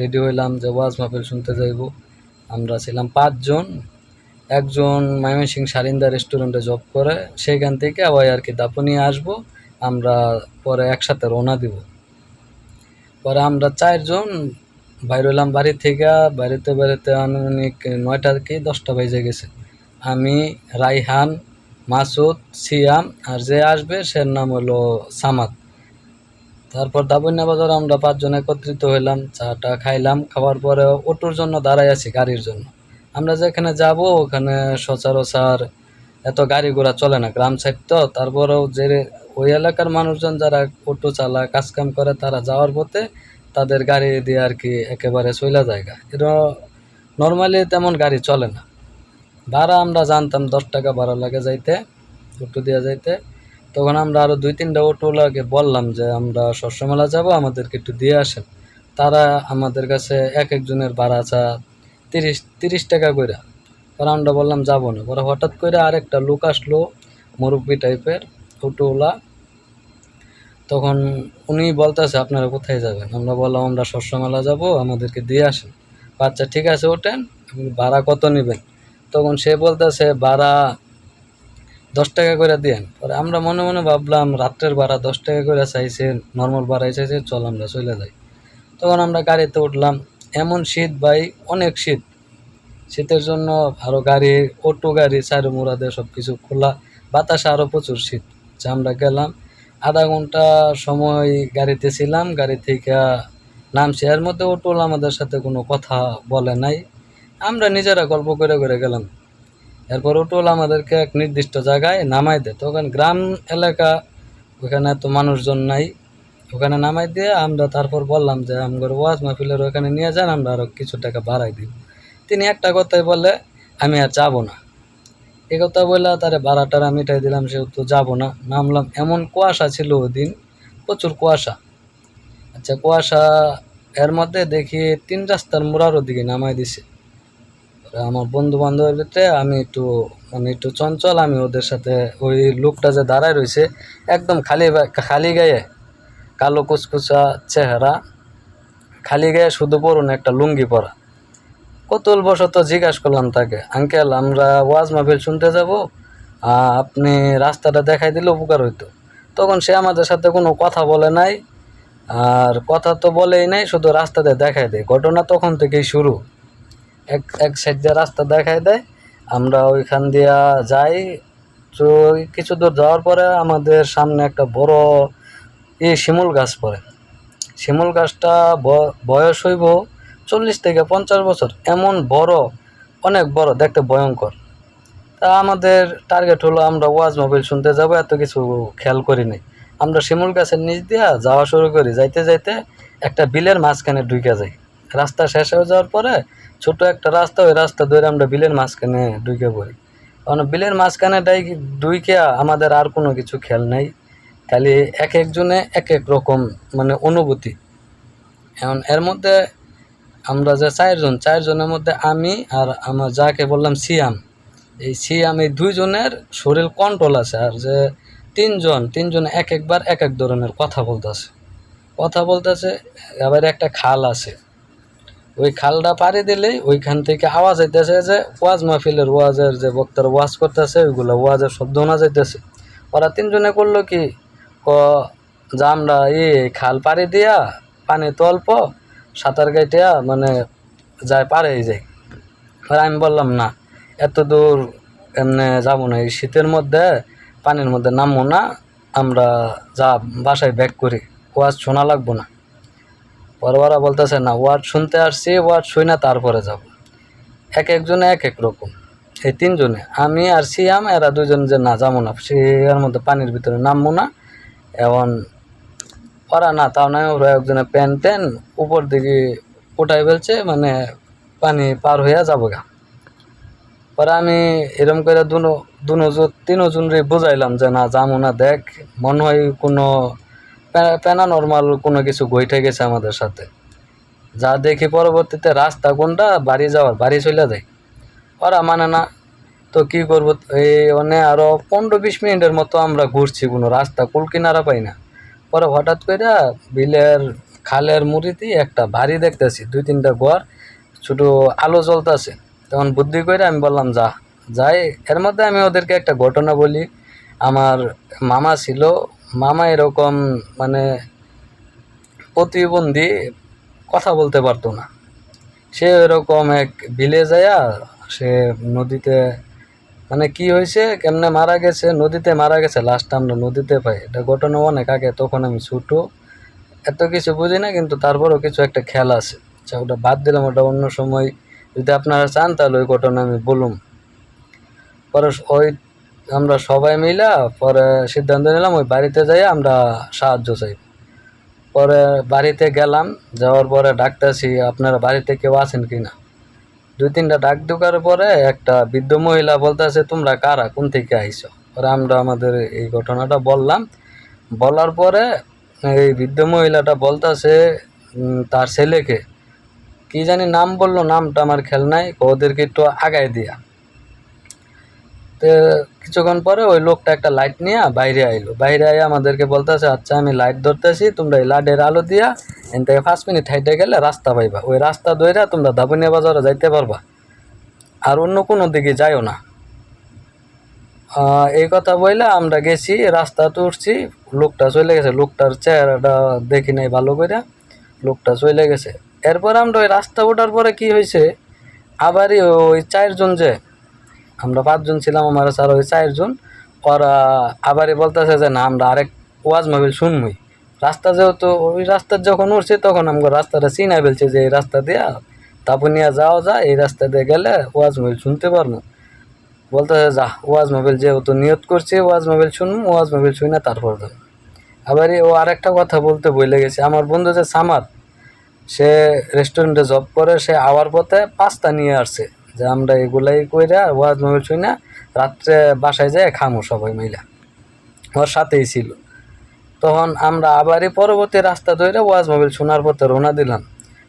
Ready হইলাম যে ওয়াজ মাহফিল শুনতে যাইব। আমরা ছিলাম পাঁচজন। একজন ময়মনসিং সারিন্দা রেস্টুরেন্টে জব করে। সেইখান থেকে আবার আর কি দাপনিয়ে আসব। আমরা পরে একসাথে রওনা দিব। পরে আমরা চারজন বাইর হইলাম বাড়ি থেকে। বাড়িতে বাড়িতে আনুমানিক নয়টা কি দশটা বেজে গেছে। আমি, রাইহান, মাসুদ, সিয়াম আর যে আসবে সে নাম হলো সামাদ। তারপর দাবন্যা বাজার আমরা পাঁচজন একত্রিত হইলাম, চাটা খাইলাম, খাওয়ার পরে অটোর জন্য দাঁড়াই আছি গাড়ির জন্য। আমরা যেখানে যাব, ওখানে সচরাচর এত গাড়ি ঘোড়া চলে না, গ্রাম সাইড তো। তারপরেও যে ওই এলাকার মানুষজন যারা অটো চালায় কাজকাম করে, তারা যাওয়ার পথে তাদের গাড়ি দিয়ে আর কি একেবারে চইলা জায়গা এটা নর্মালি তেমন গাড়ি চলে না। ভাড়া আমরা জানতাম দশ টাকা ভাড়া লাগে যাইতে, অটো দিয়ে যাইতে। তখন আমরা আরও দুই, তিনটা অটোওয়ালাকে বললাম যে, আমরা শস্যমেলা যাব, আমাদেরকে একটু দিয়ে আসেন। তারা আমাদের কাছে এক একজনের ভাড়া চা তিরিশ তিরিশ টাকা কইরা পরে আমরা বললাম, যাব না। পরে হঠাৎ করে আরেকটা লোক আসলো, মুরব্বী টাইপের অটোওয়ালা তখন উনি বলতেছে, আপনারা কোথায় যাবেন? আমরা বললাম, আমরা শস্যমেলা যাব, আমাদেরকে দিয়ে আসেন। আচ্ছা ঠিক আছে, ওঠেন ভাড়া কত নেবেন? তখন সে বলতেছে, ভাড়া দশ টাকা করে দিয়েন পরে আমরা মনে মনে ভাবলাম, রাত্রের ভাড়া দশ টাকা করে চাইছে নর্মাল ভাড়াই চাইছে চল আমরা চলে যাই। তখন আমরা গাড়িতে উঠলাম। এমন শীত ভাই, অনেক শীত। শীতের জন্য আরও গাড়ি, অটো গাড়ি চারু মুরাদে সব কিছু খোলা। বাতাসে আরও প্রচুর শীত। যে আমরা গেলাম, আধা ঘণ্টা সময় গাড়িতে ছিলাম। গাড়ি থেকে নামছি। এর মধ্যে অটোল আমাদের সাথে কোনো কথা বলে নাই। আমরা নিজেরা গল্প করে করে গেলাম। এরপর অটোল আমাদেরকে এক নির্দিষ্ট জায়গায় নামাই দেয়। তখন গ্রাম এলাকা, ওখানে তো মানুষজন নাই। ওখানে নামাই দিয়ে আমরা তারপর বললাম যে আমার ওয়াজ মাহফিলের ওখানে নিয়ে যান, আমরা আরও কিছু টাকা বাড়াই দিব। তিনি একটা কথাই বলে আমি আর যাব না। এ কথা বলে তারে ভাড়া টাড়া মিটাই দিলাম সেহেতু যাব না। নামলাম, এমন কুয়াশা ছিল ওই দিন, প্রচুর কুয়াশা। আচ্ছা কুয়াশা এর মধ্যে দেখি তিন রাস্তার মোড়ার দিকে নামাই দিছে। আমার বন্ধু বান্ধবের ভিতরে আমি একটু মানে একটু চঞ্চল, আমি ওদের সাথে ওই লোকটা যে দাঁড়ায় রয়েছে, একদম খালি খালি গায়ে কালো কুচকুচা চেহারা, খালি গায়ে শুধু পরুন একটা লুঙ্গি পরা। কতল বশত জিজ্ঞাসা করলাম তাকে, আঙ্কেল, আমরা ওয়াজ মাহফিল শুনতে যাব আপনি রাস্তাটা দেখাই দিলে উপকার হইতো। তখন সে আমাদের সাথে কোনো কথা বলে নাই, আর কথা তো বলেই নাই, শুধু রাস্তাতে দেখাই দেয়। ঘটনা তখন থেকেই শুরু। এক এক সাইড দিয়ে রাস্তা দেখাই দেয়। আমরা ওইখান দিয়া যাই। তো কিছু দূর যাওয়ার পরে আমাদের সামনে একটা বড় ই শিমুল গাছ পড়ে। শিমুল গাছটা বয়স হইব চল্লিশ থেকে পঞ্চাশ বছর। এমন বড়, অনেক বড়, দেখতে ভয়ঙ্কর। তা আমাদের টার্গেট হলো আমরা ওয়াজ মোবাইল শুনতে যাব, এত কিছু খেয়াল করি নাই। আমরা শিমুল গাছের নিচ দিয়া যাওয়া শুরু করি। যাইতে যাইতে একটা বিলের মাঝখানে ঢুকে যাই রাস্তা শেষ হয়ে যাওয়ার পরে ছোট একটা রাস্তা, ওই রাস্তা ধরে আমরা বিলের মাঝখানে ঢুকে পড়ি। কারণ বিলের মাঝখানে ঢুকে আমাদের আর কোনো কিছু খেয়াল নাই। খালি এক একজনে এক এক রকম মানে অনুভূতি। এখন এর মধ্যে আমরা যে চারজন, চারজনের মধ্যে আমি আর আমার যাকে বললাম সিয়াম। এই সিয়াম এই দুইজনের শরীর কন্ট্রোল আছে আর যে তিনজন তিনজন এক একবার এক এক ধরনের কথা বলতেছে। কথা বলতেছে, আবার একটা খাল আছে। ওই খালটা পাড়ি দিলেই ওইখান থেকে আওয়াজ আইতেছে যে ওয়াজ মাহফিলের ওয়াজের যে বক্তার ওয়াজ করতেছে, ওইগুলো ওয়াজের শব্দ শোনা যাইতেছে। ওরা তিনজনে করল কি? ক, যে আমরা এই খাল পাড়ি দিয়া পানি তো অল্প, সাঁতার কাটিয়া মানে যায় পারেই যাই আর আমি বললাম, না, এত দূর এমনি যাব না, এই শীতের মধ্যে, পানির মধ্যে নামবো না, আমরা যা বাসায় ব্যাক করি, ওয়াজ শোনা লাগবো না। পরে ওরা বলতেছে, না, ওয়ার্ড শুনতে আসছি, ওয়ার্ড শুই না, তারপরে যাব। এক একজনে এক এক রকম। এই তিনজনে, আমি আর সিয়াম, এরা দুজন যে না, যাব না। সে এর মধ্যে পানির ভিতরে নামবো না। এবং ওরা না, তাও নয় ওরা একজনে প্যান ট্যান উপর দিকে উঠাই ফেলছে মানে পানি পার হইয়া যাব গা। পরে আমি এরম করে দুনো দুনো তিনজন রে বুঝাইলাম যে, না, যাব না, দেখ, মনে হয় কোনো প্যানা নর্মাল কোনো কিছু গইঠে গেছে আমাদের সাথে। যা দেখি পরবর্তীতে রাস্তা কোনটা? বাড়ি যাওয়ার, বাড়ি চলে যায়। ওরা মানে না, তো কি করব? এই মানে আরও পনেরো বিশ মিনিটের মতো আমরা ঘুরছি কোনো রাস্তা, কুল কিনারা পাই না। পরে হঠাৎ করে বিলের খালের মুড়িতেই একটা বাড়ি দেখতেছি, দুই তিনটা ঘর, ছোটো আলো জ্বলতেছে। তখন বুদ্ধি করে আমি বললাম, যা, যাই। এর মধ্যে আমি ওদেরকে একটা ঘটনা বলি। আমার মামা ছিল মামা এরকম মানে প্রতিবন্ধী কথা বলতে পারতো না। সে এরকম এক বিলে যায়া সে নদীতে মানে কি হয়েছে, কেমনে মারা গেছে, নদীতে মারা গেছে লাস্ট আমরা নদীতে পাই। এটা ঘটনা অনেক আগে, তখন আমি ছোট। এত কিছু বুঝি না, কিন্তু তারপরও কিছু একটা খেয়াল আছে। আচ্ছা ওটা বাদ দিলাম, ওটা অন্য সময় যদি আপনারা চান, তাহলে ওই ঘটনা আমি বলুম। পরে ওই আমরা সবাই মিলা পরে সিদ্ধান্ত নিলাম ওই বাড়িতে যাই, আমরা সাহায্য চাই। পরে বাড়িতে গেলাম, যাওয়ার পরে ডাকতেছি, আপনারা বাড়িতে কেউ আছেন কি না দুই তিনটা ডাক ঢোকার পরে একটা বৃদ্ধ মহিলা বলতেছে, তোমরা কারা? কোন থেকে আইছো? পরে আমরা আমাদের এই ঘটনাটা বললাম। বলার পরে এই বৃদ্ধ মহিলাটা বলতেছে তার ছেলেকে। কি জানি নাম বলল, নামটা আমার খেয়াল নাই ওদেরকে একটু আগায় দিয়া। তো কিছুক্ষণ পরে ওই লোকটা একটা লাইট নিয়ে বাইরে আইলো। বাইরে আইয়া আমাদেরকে বলতেছে আচ্ছা আমি লাইট ধরতেছি, তোমরা এই লাইটের আলো দিয়া এন থেকে পাঁচ মিনিট হাইটে গেলে রাস্তা পাইবা। ওই রাস্তা ধইরা তোমরা দাবনিয়া বাজারে যাইতে পারবা। আর অন্য কোনো দিকে যাইও না। এই কথা বইলে আমরা গেছি রাস্তা উঠছি, লোকটা চলে গেছে। লোকটার চেহারাটা দেখি নাই ভালো করে লোকটা চলে গেছে। এরপর আমরা ওই রাস্তা ওঠার পরে কি হয়েছে আবারই ওই চারজন যে আমরা পাঁচজন ছিলাম আমার স্যার ওই চারজন। ওরা আবারই বলতেছে যে, না, আমরা আরেক ওয়াজ মাহবিল শুনবই রাস্তা যেহেতু, ওই রাস্তার যখন উঠছি, তখন আমাকে রাস্তাটা চিনা ফেলছে যে, এই রাস্তা দিয়া তাপুনিয়া যাওয়া যায়, এই রাস্তা দিয়ে গেলে ওয়াজ মাহবিল শুনতে পারব বলতেছে, যা, ওয়াজ মাহবিল যেহেতু নিয়ত করছি, ওয়াজ মাহবিল শুনব ওয়াজ মাহবিল শুই না তারপর যাব। আবার ও আরেকটা কথা বলতে বলে গেছে। আমার বন্ধু যে সামাদ, সে রেস্টুরেন্টে জব করে, সে আওয়ার পথে পাস্তা নিয়ে আসছে। যে আমরা এগুলাই কইরা ওয়াজ মাহবিল শুই না রাত্রে বাসায় যায় খামো সবাই মিলা ওর সাথেই ছিল। তখন আমরা আবারই পরবর্তী রাস্তা ধরে ওয়াজ মাহবিল শোনার পথে রওনা দিলাম।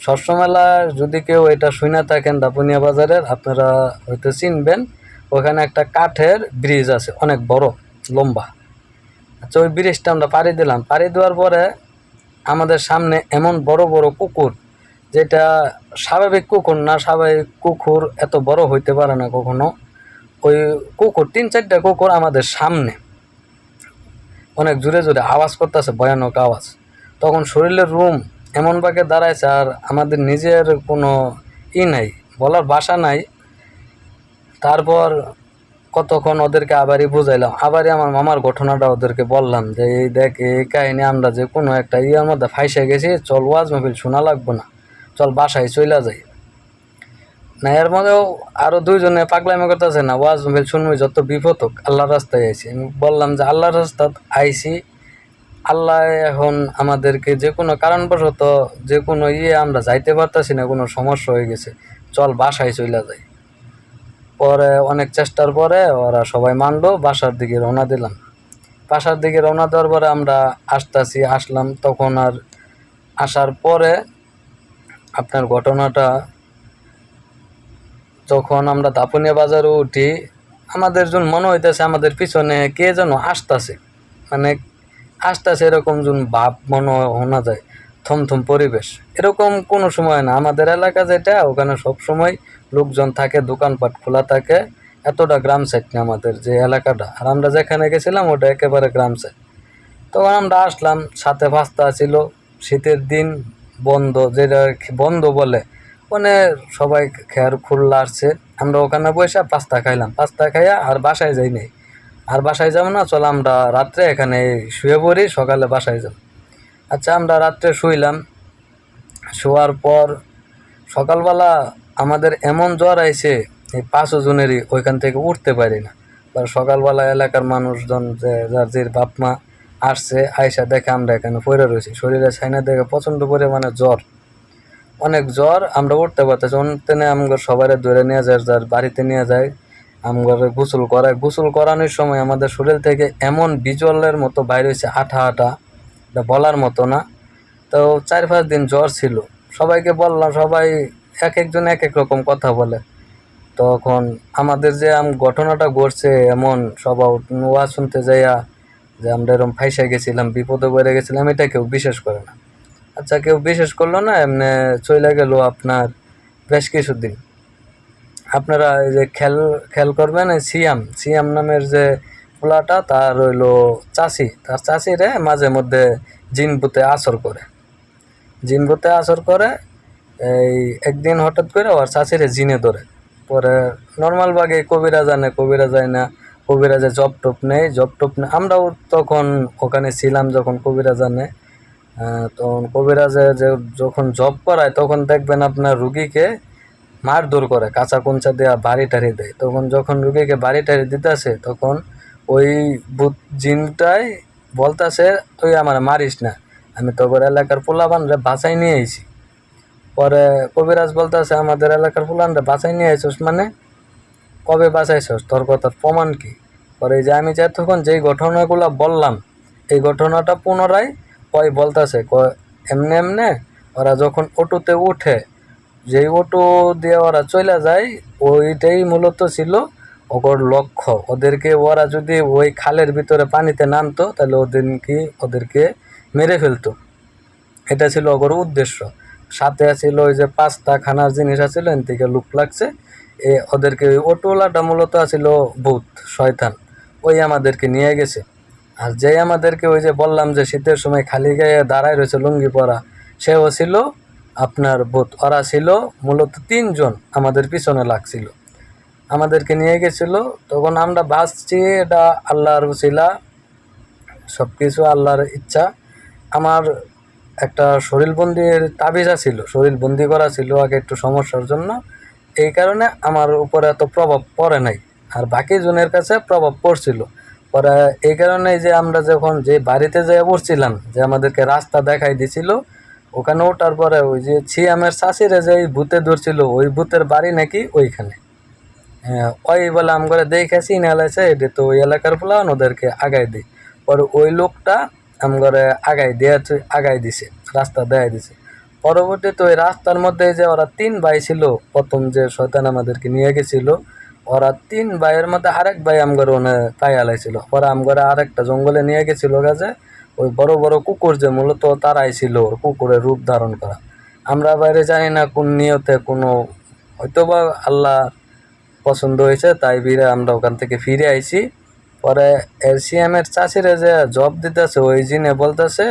সবসময়লা যদি কেউ এটা শুনে থাকেন দাপুনিয়া বাজারের, আপনারা হয়তো চিনবেন, ওখানে একটা কাঠের ব্রিজ আছে, অনেক বড়, লম্বা। আচ্ছা ওই ব্রিজটা আমরা পাড়ি দিলাম। পাড়ি দেওয়ার পরে আমাদের সামনে এমন বড় বড় কুকুর যেটা স্বাভাবিক কুকুর না, স্বাভাবিক কুকুর এত বড় হইতে পারে না কখনো। ওই কুকুর, তিন চারটা কুকুর আমাদের সামনে। অনেক জোরে জোরে আওয়াজ করতেছে, ভয়ানক আওয়াজ। তখন শরীরের রুম এমন ভাবে দাঁড়াইছে আর আমাদের নিজের কোনো ই নাই, বলার বাসা নাই। তারপর কতক্ষণ ওদেরকে আবারই বুঝাইলাম। আবারই আমার মামার ঘটনাটা ওদেরকে বললাম যে, এই দেখ, এই কাহিনী আমরা যে কোনো একটা ইয়ের মধ্যে ফাইসে গেছি, চল ওয়াজ মাহফিল শোনা লাগবো না। চল বাসায় চইলা যাই। না, এর মধ্যেও আরও দুইজনে পাগলামি করতেছে না, ওয়াজ মাহফিল শুনবি যত বিপদ হোক, আল্লাহর রাস্তায় আইছি। আমি বললাম যে আল্লাহর রাস্তা আইসি আল্লাহ এখন আমাদেরকে যে কোনো কারণবশত যে কোনো ইয়ে আমরা যাইতে পারতাছি না, কোনো সমস্যা হয়ে গেছে, চল বাসায় চইলা যাই। পরে অনেক চেষ্টার পরে ওরা সবাই মানলো, বাসার দিকে রওনা দিলাম। বাসার দিকে রওনা দেওয়ার পরে আমরা আসতেছি, আসলাম, তখন আর আসার পরে আপনার ঘটনাটা যখন আমরা দাপুনিয়া বাজারে উঠি, আমাদের জন মনে হইতেছে আমাদের পিছনে কে যেন আসতেছে। মানে আসতেছে এরকম জন ভাব মনে শোনা যায়, থমথম পরিবেশ। এরকম কোনো সময় না। আমাদের এলাকা যেটা, ওখানে সব সময় লোকজন থাকে, দোকানপাট খোলা থাকে। এতটা গ্রাম সাইড না আমাদের যে এলাকাটা। আর আমরা যেখানে গেছিলাম, ওটা একেবারে গ্রাম সাইড তখন আমরা আসলাম, সাথে পাস্তা ছিল। শীতের দিন বন্ধ, যেটা বন্ধ বলে মানে সবাই খেয়ার খুললা আসছে। আমরা ওখানে বসে পাস্তা খাইলাম। পাস্তা খাইয়া আর বাসায় যাই নাই। আর বাসায় যাব না, চল আমরা রাত্রে এখানে শুয়ে পড়ি, সকালে বাসায় যাব। আচ্ছা আমরা রাত্রে শুইলাম। শোয়ার পর সকালবেলা আমাদের এমন জ্বর আইছে, এই পাঁচ জনেরই ওইখান থেকে উঠতে পারি না। সকালবেলা এলাকার মানুষজন যে, যার যে বাপ মা আসছে আয়সা দেখে আমরা এখানে পড়ে রয়েছি। শরীরে ছাইনা দেখে প্রচণ্ড পরিমাণে জ্বর। অনেক জ্বর, আমরা উঠতে পারতেছি অন্যতেনে আমগর সবাই ধরে নিয়ে যায়, যার বাড়িতে নিয়ে যায়, আমগর গোসল করায়। গোসল করানোর সময় আমাদের শরীর থেকে এমন বিজলের মতো বাইর হয়েছে আঠা আঠা। এটা বলার মতো না। তো চার পাঁচ দিন জ্বর ছিল। সবাইকে বললাম, সবাই এক একজন এক এক রকম কথা বলে। তখন আমাদের যে আম ঘটনাটা ঘটছে, এমন সবাই ওয়া শুনতে যাইয়া যে আমরা এরকম ফাইসে গেছিলাম, বিপদে পড়ে গেছিলাম, এটা কেউ বিশ্বাস করে না। আচ্ছা কেউ বিশ্বাস করল না, এমনি চলে গেল আপনার বেশ কিছুদিন। আপনারা এই যে খেল খেল করবেন সিয়াম সিয়াম নামের যে পোলাটা, তার রইল চাষি। তার চাষিরে মাঝে মধ্যে জিনপুতে আসর করে। জিনপুতে আসর করে, এই একদিন হঠাৎ করে ওর চাষিরে জিনে ধরে। পরে নর্মাল বাগে কবিরা জানে, কবিরা যায় না। কবিরাজে জব টপ নেই জব টপ নেই। আমরাও তখন ওখানে ছিলাম যখন কবিরা জানে তখন কবিরাজে যে যখন জব করায়, তখন দেখবেন আপনার রুগীকে মারধর করে, কাঁচা কুঞ্চা দেওয়া বাড়ি টাড়ি দেয়। তখন যখন রুগীকে বাড়ি টাড়ি দিতেছে, তখন ওই ভূত জিনটাই বলতাছে, তুই আমার মারিস না। আমি তোর এলাকার পোলাবানরে বাঁচাই নিয়ে আইছি। পরে কবিরাজ বলতেছে, আমাদের এলাকার পোলানরে বাঁচাই নিয়ে আইসস মানে? কবে বাঁচাইছস? তোর প্রমাণ কি? পরে যে আমি যে তখন যেই ঘটনাগুলো বললাম, এই ঘটনাটা পুনরায় কয় বলতাছে? কয় এমনে এমনে ওরা যখন অটোতে উঠে, যেই অটো দিয়ে ওরা চলে যায়, ওইটাই মূলত ছিল ওর লক্ষ্য। ওদেরকে ওরা যদি ওই খালের ভিতরে পানিতে নামতো, তাহলে ওদেরকে ওদেরকে মেরে ফেলতো। এটা ছিল ওর উদ্দেশ্য। সাথে ছিল ওই যে পাঁচটা খানার জিনিস আছিল, এন থেকে লুক লাগছে। ওদেরকে ওই অটোওয়ালাটা মূলত আছিল ভূত, শয়তান। ওই আমাদেরকে নিয়ে গেছে। আর যেই আমাদেরকে ওই যে বললাম যে শীতের সময় খালি গায়ে দাঁড়ায় রয়েছে লুঙ্গি পরা, সেও ছিল আপনার ভূত। ওরা ছিল মূলত তিনজন আমাদের পিছনে লাগছিল। আমাদেরকে নিয়ে গেছিল, তখন আমরা বাঁচছি, এটা আল্লাহর উসিলা সব কিছু আল্লাহর ইচ্ছা। আমার একটা শরীরবন্দির তাবিজা ছিল শরীরবন্দি করা ছিল আগে একটু সমস্যার জন্য। এই কারণে আমার উপরে এত প্রভাব পড়ে নাই। আর বাকি জনের কাছে প্রভাব পড়ছিল। পরে এই কারণে যে আমরা যখন যে বাড়িতে যেয়ে পড়ছিলাম, যে আমাদেরকে রাস্তা দেখাই দিছিল, ওখানে ওঠার পরে ওই যে ছিয়ামের শাশিরে যে ভূতে ধরছিল, ওই ভূতের বাড়ি নাকি ওইখানে। হ্যাঁ ওই বলে আম করে দেখেছি নালাইছে এটা তো ওই এলাকার প্লান ওদেরকে আগাই দিই পরে ওই লোকটা আম করে আগাই দিয়ে আগাই দিছে, রাস্তা দেখাই দিছে। পরবর্তীতে ওই রাস্তার মধ্যে যে ওরা তিন ভাই ছিল, প্রথম যে শয়তান আমাদেরকে নিয়ে গেছিল, ওরা তিন ভাইয়ের মধ্যে আরেক ভাই আমগরে ওনে পাই আলাইছিল। পরে আমগরে আরেকটা জঙ্গলে নিয়ে গেছিল গাছে ওই বড় বড় কুকুর যে মূলত তারাই ছিল কুকুরের রূপ ধারণ করা। আমরা বাইরে জানি না কোন নিয়তে কোনো হয়তো বা আল্লাহ পছন্দ হয়েছে, তাই বিরে আমরা ওখান থেকে ফিরে আইছি। পরে এলসিএমের চাষিরা যে জব দিতেছে, ওই জিনে বলতেছে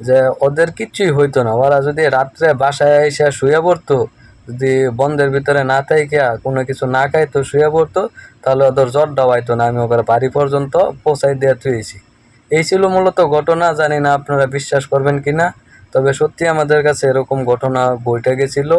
যে ওদের কিচ্ছুই হইতো না। ওরা যদি রাত্রে বাসায় এসে শুয়ে পড়তো, যদি বন্ধের ভিতরে না থাইকা কোনো কিছু না খাইতো, শুয়ে পড়তো, তাহলে ওদের জ্বর ডাবাইতো না। আমি ওখানে বাড়ি পর্যন্ত পৌঁছাই দেওয়া থুয়েছি এই ছিল মূলত ঘটনা, জানি না আপনারা বিশ্বাস করবেন কি না তবে সত্যি আমাদের কাছে এরকম ঘটনা বইটা গেছিল।